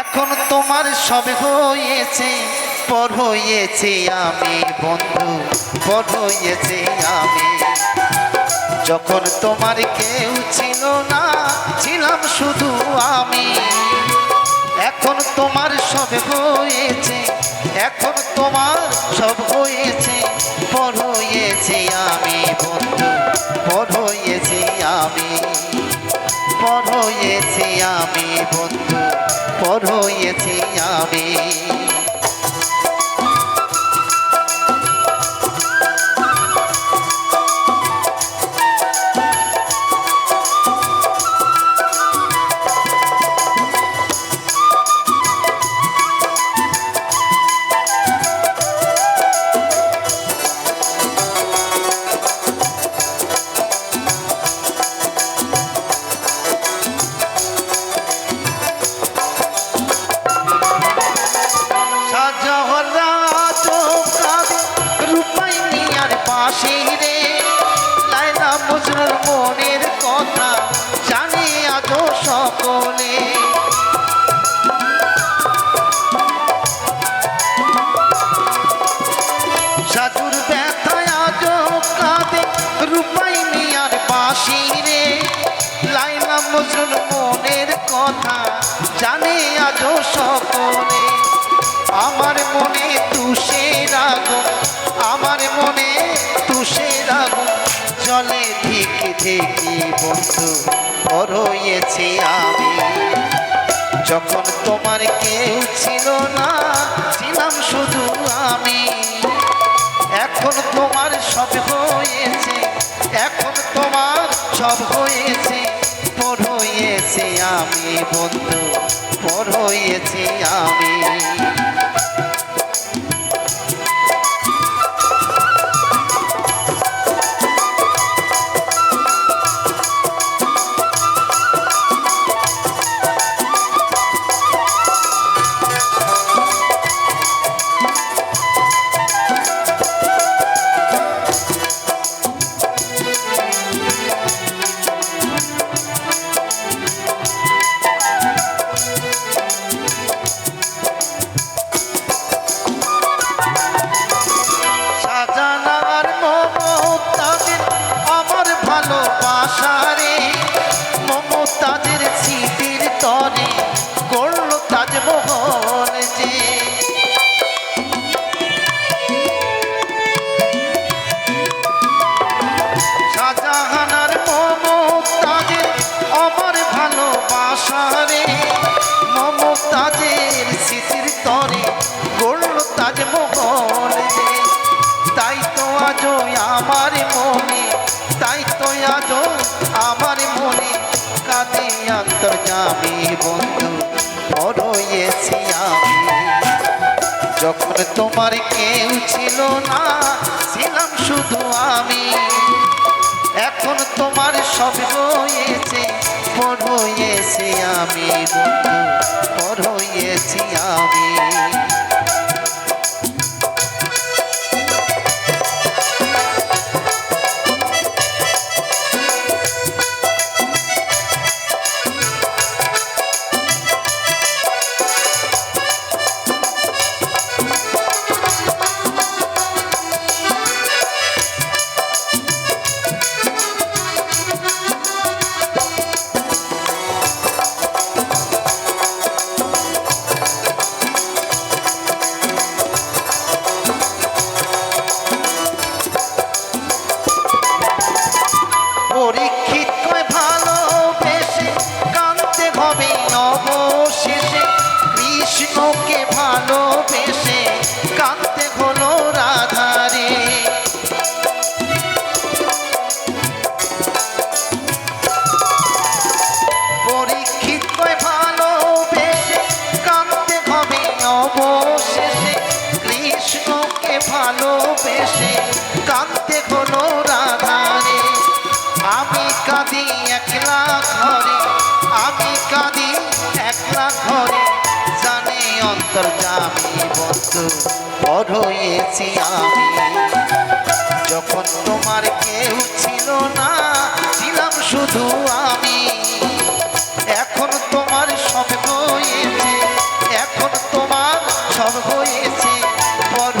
এখন তোমার সব হয়েছে, পর হয়েছে আমি বন্ধু, পর হয়েছে আমি। যখন তোমার কেউ ছিল না, ছিলাম শুধু আমি। এখন তোমার সব হয়েছে, এখন তোমার সব হয়েছে, পর হয়েছে আমি বন্ধু, পর হয়েছে আমি। পর হয়েছে আমি বন্ধু। পর হয়েছে আমি। মজনুর মনের কথা জানে আজও সকলে। আমার মনে তুষের আগুন, আমার মনে তুষের আগুন। জলে ধিকে ধিকে বন্ধু। হয়েছি আমি। যখন তোমার কেউ ছিল না, ছিলাম শুধু আমি। এখন তোমার সব হয়েছে, এখন তোমার সব হয়েছে। পর হয়েছে আমি বন্ধু, পর হয়েছে আমি। আমার আমার মনে কাঁদে অন্তর্জামী বন্ধু, বড় হয়েছি আমি। যখন তোমার কেউ ছিল না, ছিলাম শুধু আমি। এখন তোমার সব হয়েছে পর হয়েছি আমি বন্ধু পর হয়েছি আমি। ভালোবেসে কানতে হলো রাধারে। আমি কাঁদি একলা ঘরে, আমি কাঁদি একলা ঘরে। জানে অন্তর্জামী বন্ধু, বড় হয়েছি আমি। যখন তোমার কেউ ছিল না, ছিলাম শুধু আমি। এখন তোমার সব হয়েছে সব হয়েছে, বড়